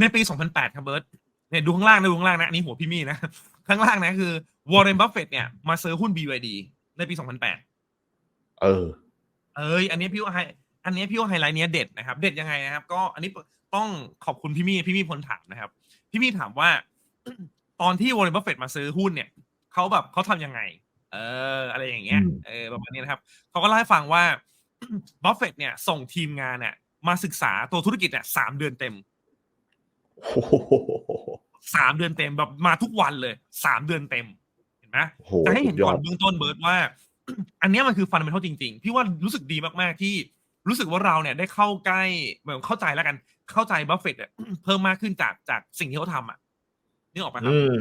ในปี 2008 ครับเบิร์ตเนี่ยดูข้างล่างนะดูข้างล่างนะอันนี้หัวพี่มี่นะ ข้างล่างนะคือวอร์เรนบัฟเฟตเนี่ยมาซื้อหุ้น BYD ในปี 2008 เออ เอ้ยอันนี้พี่ว่าไฮอันนี้พี่ว่าไฮไลท์เนี้ยเด็ดนะครับ เด็ดยังไงนะครับ ก็อันนี้ต้องขอบคุณพี่มี่พี่มี่พลถามนะครับ พี่มี่ถามว่า ตอนที่วอร์เรนบัฟเฟตมาซื้อหุ้นเนี่ยเขาแบบเขาทำยังไง เออ อะไรอย่างเงี้ยอืมเออประมาณนี้นะครับเขาก็เล่าให้ฟังว่าบัฟเฟตเนี่ยส่งทีมงานเนี่ยมาศึกษาตัวธุรกิจเนี่ยสามเดือนเต็มโอ้โห สามเดือนเต็มแบบมาทุกวันเลยสามเดือนเต็ม เห็นไหมโอ้โหจะให้เห็นสุดยก่ออดนเบื้องต้นเบิร์ดว่า อันเนี้ยมันคือฟันเป็นเท่าจริง ๆ พี่ว่ารู้สึกดีมากๆที่รู้สึกว่าเราเนี่ยได้เข้าใกล้เหมือนเข้าใจแล้วกัน เข้าใจบัฟเฟตต์อะเพิ่มมากขึ้นจากจากสิ่งที่เขาทำอะนึกออกปะครับอืม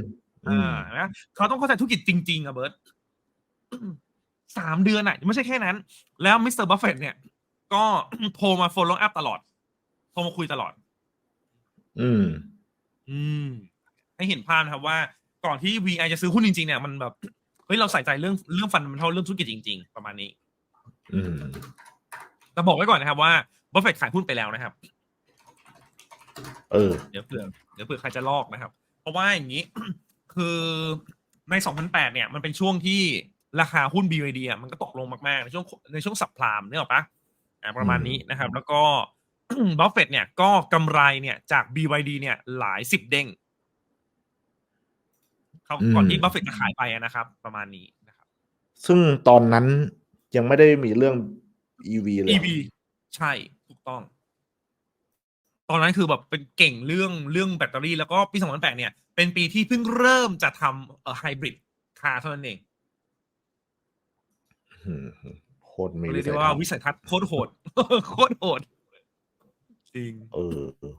อือ่ามนะเขาต้องเข้าใจธุรกิจจริง ๆอะเบิร์ตสามเดือนอะไม่ใช่แค่นั้น แล้วมิสเตอร์บัฟเฟตต์เนี่ย ก็โทรมา follow up ตลอด โทรมาคุยตลอด อืม อืม ให้เห็นภาพนะครับว่าก่อนที่ VI จะซื้อหุ้นจริงๆเนี่ยมันแบบเฮ้ยเราใส่ใจเรื่องเรื่องฟันมันเท่าเรื่องธุรกิจจริง ๆ ประมาณนี้ อืมแต่บอกไว้ก่อนนะครับว่าบัฟเฟตขายหุ้นไปแล้วนะครับ เออ เดี๋ยวเผื่อเดี๋ยวเผื่อใครจะลอกนะครับ เพราะว่าอย่างนี้ คือใน 2008 เนี่ย มันเป็นช่วงที่ราคาหุ้น BYD อะมันก็ตกลงมากๆ ในช่วงในช่วงสับพลามเนี่ยหรอกปะอ่าประมาณนี้นะครับ แล้วก็ บัฟเฟตเนี่ยก็กำไรเนี่ยจาก BYD เนี่ยหลายสิบเด้งเขาก่อนที่บัฟเฟตจะขายไปอะนะครับ ประมาณนี้นะครับ ซึ่งตอนนั้นยังไม่ได้มีเรื่อง EV เลย EV ใช่ถูกต้อง ตอนนั้นคือแบบเป็นเก่งเรื่องเรื่องแบตเตอรี่แล้วก็ปี 2008 เนี่ย เป็นปีที่เพิ่งเริ่มจะทำเอ่อไฮบริดคาร์เท่านั้นเองอืมโคตรมีเรียกวิสัได้ยว่าทัศน์วิสัยทัศน์โคตรโหดโคตรโหด จริงเออเออ